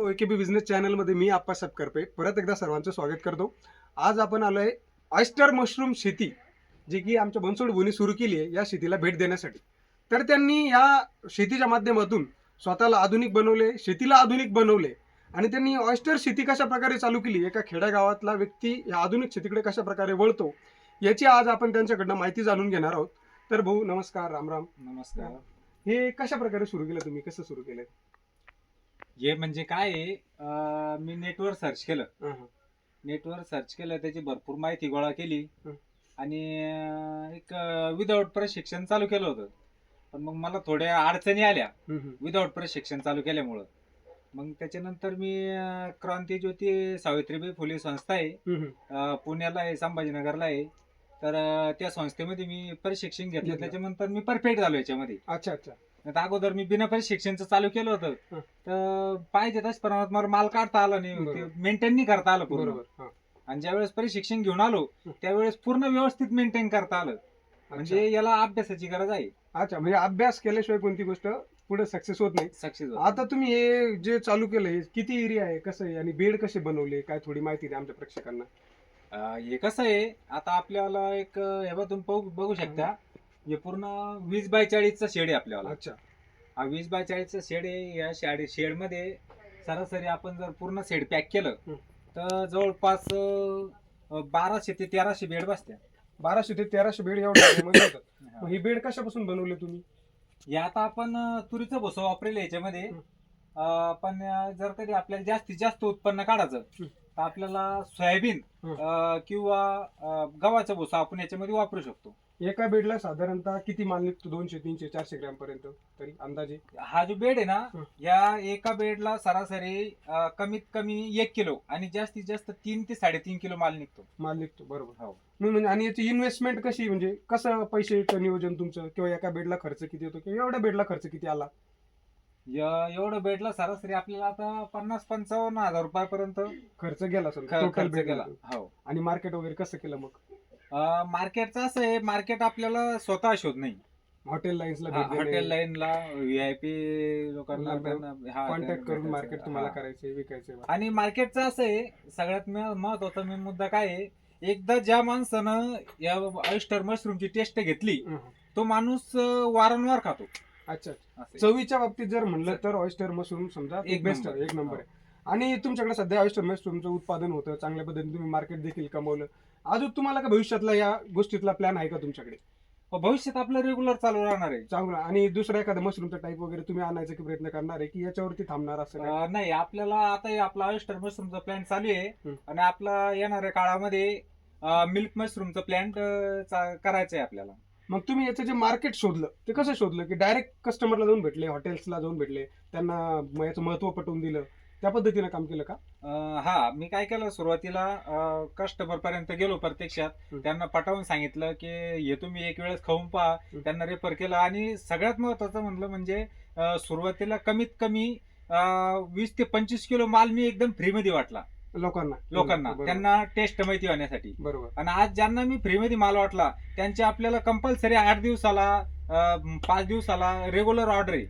के बी business चॅनलमध्ये मी आप्पासाहेब करपे परत एकदा सर्वांचं स्वागत करतो. आज आपण आलो आहे ऑयस्टर मशरूम शेती जी की आमच्या बनसोड भूनी सुरू केली आहे या शेतीला भेट देण्यासाठी. तर त्यांनी या शेतीच्या माध्यमातून स्वतःला आधुनिक बनवले शेतीला आधुनिक बनवले आणि त्यांनी ऑयस्टर शेती कशा प्रकारे चालू केली एका खेड्यागावातला व्यक्ती या आधुनिक शेतीकडे कशा प्रकारे वळतो याची आज आपण त्यांच्याकडनं माहिती जाणून घेणार आहोत. तर भाऊ नमस्कार रामराम नमस्कार. हे कशा प्रकारे सुरू केलं तुम्ही कसं सुरू केलं हे म्हणजे काय आहे, अं, मी नेटवर सर्च केलं हां, हां. नेटवर सर्च केलं त्याची भरपूर माहिती गोळा केली हं. आणि अं, एक विदाऊट प्रशिक्षण चालू केलं होतं पण मग मला थोड्या अडचणी आल्या हम्म, हम्म. विदाऊट प्रशिक्षण चालू केल्यामुळं मग त्याच्यानंतर मी अं, क्रांती ज्योती सावित्रीबाई फुले संस्था आहे हम्म, हम्म. अं, पुण्याला आहे संभाजीनगरला आहे तर अं, त्या संस्थेमध्ये मी प्रशिक्षण घेतलं घेतलं. त्याच्यानंतर मी परफेक्ट झालो याच्यामध्ये अच्छा अच्छा आता अगोदर मी बिना प्रशिक्षणचं चालू केलं हं. होतं तर पाहिजे त्याच प्रमाणात मला माल काढता आला नाही. बरोबर. मेंटेन नाही करता आलं पूर्ण. बरोबर. हां. आणि ज्यावेळेस प्रशिक्षण घेऊन आलो हं. त्यावेळेस पूर्ण व्यवस्थित मेंटेन करता आलं. म्हणजे याला अभ्यासाची गरज आहे. अच्छा म्हणजे अभ्यास केल्याशिवाय कोणती गोष्ट पुढे सक्सेस होत नाही. सक्सेस आता तुम्ही हे जे चालू केलंय किती एरिया आहे? कसं आहे? आणि बेड कसे बनवले? काय थोडी माहिती द्या आमच्या प्रेक्षकांना. हे कसं आहे? आता आपल्याला एक अं, हे बघा तुम्ही बघू बघू शकता. हे पूर्ण वीस बाय चाळीसचा शेड आहे आपल्याला अच्छा हा वीस बाय चाळीसचा शेड आहे या शेड शेडमध्ये सरासरी आपण जर पूर्ण शेड पॅक केलं हं. तर जवळपास अं, बाराशे ते तेराशे बेड बसत्या बाराशे ते तेराशे बेड एवढे मध्ये होतात. मग ही बेड कशापासून बनवले तुम्ही हे आता आपण अं, तुरीचं भुसं वापरेल याच्यामध्ये हं. अं, पण अं, जर कधी आपल्याला जास्तीत जास्त उत्पन्न काढायचं हं. तर आपल्याला सोयाबीन. अं, किंवा अं, गव्हाचं भुसं आपण याच्यामध्ये वापरू शकतो. एका बेडला साधारणतः किती माल निघतो? दोनशे तीनशे चारशे ग्रॅम पर्यंत तरी अंदाजे? हा जो बेड आहे ना. या एका बेडला सरासरी अं, कमीत कमी एक किलो आणि जास्तीत जास्त तीन ते साडेतीन किलो माल निघतो. माल निघतो बरोबर. हो. म्हणजे आणि याची इन्व्हेस्टमेंट कशी म्हणजे कसं पैशाचं नियोजन तुमचं? किंवा एका बेडला खर्च किती होतो किंवा एवढ्या बेडला खर्च किती आला? य- एवढं बेडला सरासरी आपल्याला आता पन्नास पंचावन्न हजार रुपयापर्यंत खर्च गेला ख- खर्च गेला हो. आणि मार्केट वगैरे कसं केलं मग? मार्केटचं असं आहे मार्केट आपल्याला स्वतः शोध नाही. हॉटेल लाईन्सला हा, हॉटेल लाईनला व्हीआयपी लोकांना लोकांना त्यांना- हा, कॉन्टॅक्ट त्यांना करून भेटायचं. मार्केट तुम्हाला हा. करायचंय विकायचंय आणि मार्केटचं असं आहे सगळ्यात म- महत्त्वाचा मेन मुद्दा काय आहे एकदा ज्या माणसानं या ऑयस्टर मशरूमची टेस्ट घेतली हं. तो माणूस अं, वारंवार खातो. अच्छा असं आहे. चवीच्या बाबतीत जर म्हणलं तर ऑयस्टर मशरूम समजा एक बेस्ट नंबर. एक नंबर हो. आहे आणि तुमच्याकडे सध्या ऑयस्टर मशरूमचं उत्पादन होतं चांगल्या पद्धतीने तुम्ही मार्केट देखील कमवलं अजून तुम्हाला का भविष्यातला या गोष्टीतला प्लॅन आहे का तुमच्याकडे पण भविष्यात आपलं रेग्युलर चालू राहणार आहे चांगला आणि दुसरा एखादा मशरूमचा टाईप वगैरे तुम्ही आणायचा की प्रयत्न करणार आहे की याच्यावरती थांबणार असं काय? अं, नाही आपल्याला आता हे आपला ऑयस्टर मशरूमचा प्लॅन चालू आहे हं. आणि आपला येणाऱ्या काळामध्ये मिल्क मशरूमचा प्लॅन करायचं आहे आपल्याला मग तुम्ही याचं जे मार्केट शोधलं ते कसं शोधलं? की डायरेक्ट कस्टमरला जाऊन भेटले हॉटेल्सला जाऊन भेटले त्यांना म- याचं महत्त्व पटवून दिलं. त्या पद्धतीनं काम केलं का? अं, हा मी काय केलं सुरुवातीला कस्टमर पर्यंत गेलो प्रत्यक्षात. हं. त्यांना पटवून सांगितलं की हे तुम्ही एक वेळेस खाऊन पहा. हं. त्यांना रेफर केलं आणि सगळ्यात महत्वाचं म्हणलं म्हणजे अं, सुरुवातीला कमीत कमी अं, वीस ते पंचवीस किलो माल मी एकदम फ्रीमध्ये वाटला. लोकांना. लोकांना. बरोबर. त्यांना टेस्ट माहिती होण्यासाठी. बरोबर. आणि आज ज्यांना मी फ्रीमध्ये माल वाटला त्यांची आपल्याला कंपल्सरी आठ दिवसाला अं, पाच दिवसाला रेग्युलर ऑर्डर आहे.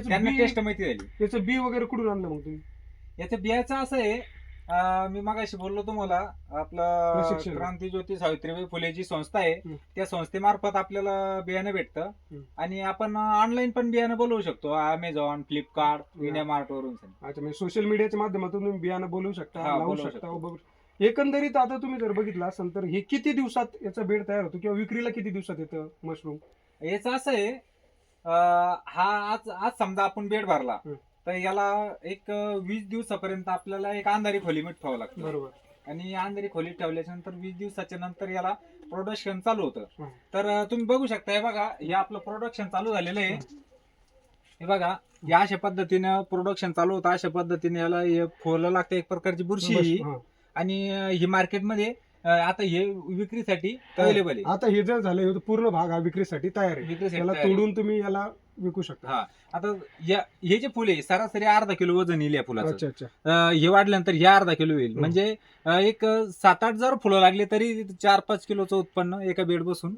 त्यांना टेस्ट माहिती झाली बी वगैरे कुठून आणलं मग तुम्ही? याचं बियाचं असं आहे अं, मी मागाशी बोललो तुम्हाला आपलं प्रशिक्षण. क्रांती ज्योती सावित्रीबाई फुलेची संस्था आहे. त्या संस्थेमार्फत आपल्याला बियाणं भेटतं हं. आणि आपण ऑनलाईन पण बियाणं बोलवू शकतो अमेझॉन फ्लिपकार्ट हं. इंडिया मार्ट वरून अच्छा म्हणजे सोशल मीडियाच्या माध्यमातून तुम्ही बियाणं बोलवू शकता हा, लावू बोलवू शकता एकंदरीत आता तुम्ही जर बघितलं असेल तर हे किती दिवसात याचा बेड तयार होतो किंवा विक्रीला किती दिवसात येतं मशरूम याचं असं आहे अं, हा आज आज समजा आपण बेड भरला हं. तर याला एक वीस दिवसापर्यंत आपल्याला एक अंधारी खोली मीठ ठेवावं लागतं. बरोबर. आणि अंधारी खोलीत ठेवल्याच्या नंतर वीस दिवसाच्या नंतर याला प्रोडक्शन चालू होतं. तर तुम्ही बघू शकता हे बघा हे आपलं प्रोडक्शन चालू झालेलं आहे. हे. बघा या अशा पद्धतीनं प्रोडक्शन चालू होतं. अशा पद्धतीने याला हे फुलं लागते एक प्रकारची बुरशी. ही. आणि ही मार्केटमध्ये आता हे विक्रीसाठी अवेलेबल आहे. आता हे जर झालं हे पूर्ण भाग हा विक्रीसाठी तयार आहे. विक्रीसाठी त्याला तयार आहे. तोडून तुम्ही याला विकू शकता हा. आता या हे जे फुल आहे सरासरी अर्धा किलो वजन येईल या फुलाचं. अच्छा अच्छा. अं, हे वाढल्यानंतर हे अर्धा किलो येईल. म्हणजे अं, एक सात आठ जर फुलं लागली तरी चार पाच किलोचं उत्पन्न एका बेड बसून.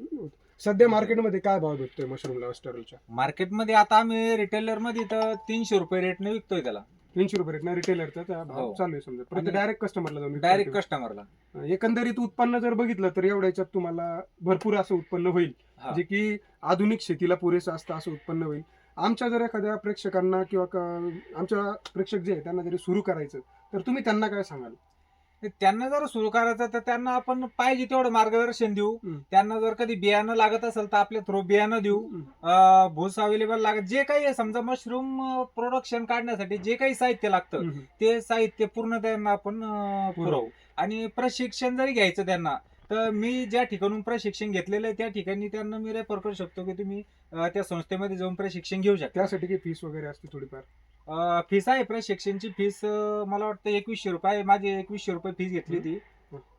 सध्या मार्केटमध्ये काय भाव भेटतोय मशरूमला स्टरलच्या मार्केटमध्ये आता आम्ही रिटेलरमध्ये तर तीनशे रुपये रेटने विकतोय त्याला. तीनशे रुपये ना रिटेलरचा भाव हो. चालू आहे समजा. परत आणि डायरेक्ट कस्टमरला जाऊन डायरेक्ट कस्टमरला. एकंदरीत उत्पन्न जर बघितलं तर एवढ्या याच्यात तुम्हाला भरपूर असं उत्पन्न होईल. जे की आधुनिक शेतीला पुरेसं असतं असं उत्पन्न होईल. आमच्या जर एखाद्या प्रेक्षकांना किंवा आमच्या प्रेक्षक जे आहे त्यांना जरी सुरू करायचं तर तुम्ही त्यांना काय सांगाल? त्यांना जर सुरू करायचं तर त्यांना आपण पाहिजे तेवढं मार्गदर्शन देऊ. त्यांना जर कधी बियाणं लागत असेल तर आपल्या थ्रू बियाणं देऊ. भूस अवेलेबल लागत जे काही आहे, समजा मशरूम प्रोडक्शन काढण्यासाठी जे काही साहित्य लागतं. ते साहित्य पूर्ण त्यांना आपण पुरवू. आणि प्रशिक्षण जरी घ्यायचं त्यांना तर मी ज्या ठिकाणून प्रशिक्षण घेतलेलं आहे त्या ठिकाणी त्यांना मी रेफर करू शकतो की तुम्ही अं, त्या संस्थेमध्ये जाऊन प्रशिक्षण घेऊ शकता. त्यासाठी काही फीस वगैरे असते थोडीफार? फीस आहे प्रशिक्षणची फीस मला वाटतं एकवीसशे रुपये आहे. माझी एकवीसशे रुपये फीस घेतली ती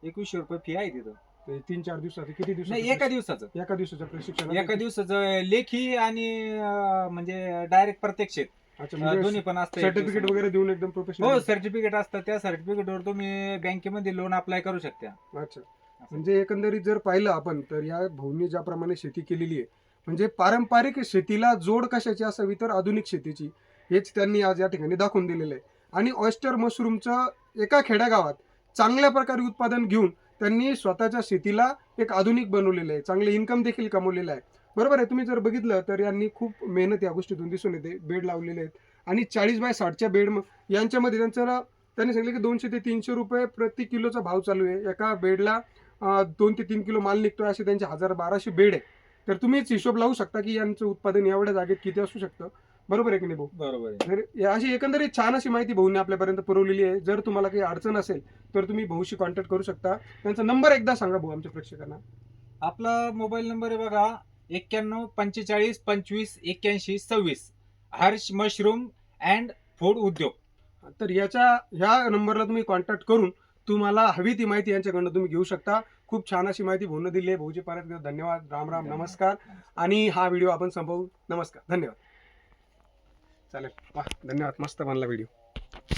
एकवीसशे रुपये फी आहे तिथं. ते तीन चार दिवसाचे किती नाही एका दिवस दिवसाचं. एका दिवसाचं प्रशिक्षण एका दिवसाचं लेखी आणि अं, म्हणजे डायरेक्ट प्रत्यक्ष अं, म्हणजे दोन्ही पण असतं एक सर्टिफिकेट. वगैरे देऊन एकदम हो प्रोफेशनल सर्टिफिकेट असतं त्या सर्टिफिकेटवर तुम्ही बँकेमध्ये लोन अप्लाय करू शकता. अच्छा. म्हणजे एकंदरीत जर पाहिलं आपण तर या भाऊनी ज्याप्रमाणे शेती केलेली आहे म्हणजे पारंपरिक शेतीला जोड कशाची असावी तर आधुनिक शेतीची हेच त्यांनी आज या ठिकाणी दाखवून दिलेलं आहे. आणि ऑयस्टर मशरूमचं एका खेड्यागावात चांगल्या प्रकारे उत्पादन घेऊन त्यांनी स्वतःच्या शेतीला एक आधुनिक बनवलेलं आहे चांगले इन्कम देखील कमवलेलं आहे. बरोबर आहे तुम्ही जर बघितलं तर यांनी खूप मेहनत या गोष्टीतून दिसून येते बेड लावलेले आहेत. आणि चाळीस बाय साठच्या बेड यांच्यामध्ये त्यांचं त्यांनी सांगितलं की दोनशे ते तीनशे रुपये प्रति किलोचा भाव चालू आहे. एका बेडला दोन ते तीन किलो माल निघतोय असे त्यांचे हजार बाराशे बेड आहे. तर तुम्हीच हिशोब लावू शकता की यांचं उत्पादन एवढ्या जागेत किती असू शकतं? बरोबर आहे की नाही भाऊ? बरोबर आहे. अशी एकंदरीत छान अशी माहिती भाऊने आपल्यापर्यंत पुरवलेली आहे. जर तुम्हाला काही अडचण असेल तर तुम्ही भाऊशी कॉन्टॅक्ट करू शकता. त्यांचा नंबर एकदा सांगा भाऊ आमच्या प्रेक्षकांना. आपला मोबाईल नंबर आहे बघा एक्क्याण्णव पंचेचाळीस पंचवीस एक्क्याऐंशी सव्वीस. हर्ष मशरूम अँड फूड उद्योग. तर याच्या ह्या नंबरला तुम्ही कॉन्टॅक्ट करून तुम्हाला हवी ती माहिती यांच्याकडनं तुम्ही घेऊ शकता. खूप छान अशी माहिती भाऊनं दिली आहे. भाऊजी परत धन्यवाद. राम राम नमस्कार. आणि हा व्हिडिओ आपण संपवू. नमस्कार. धन्यवाद. चालेल. वा धन्यवाद. मस्त बनला व्हिडिओ.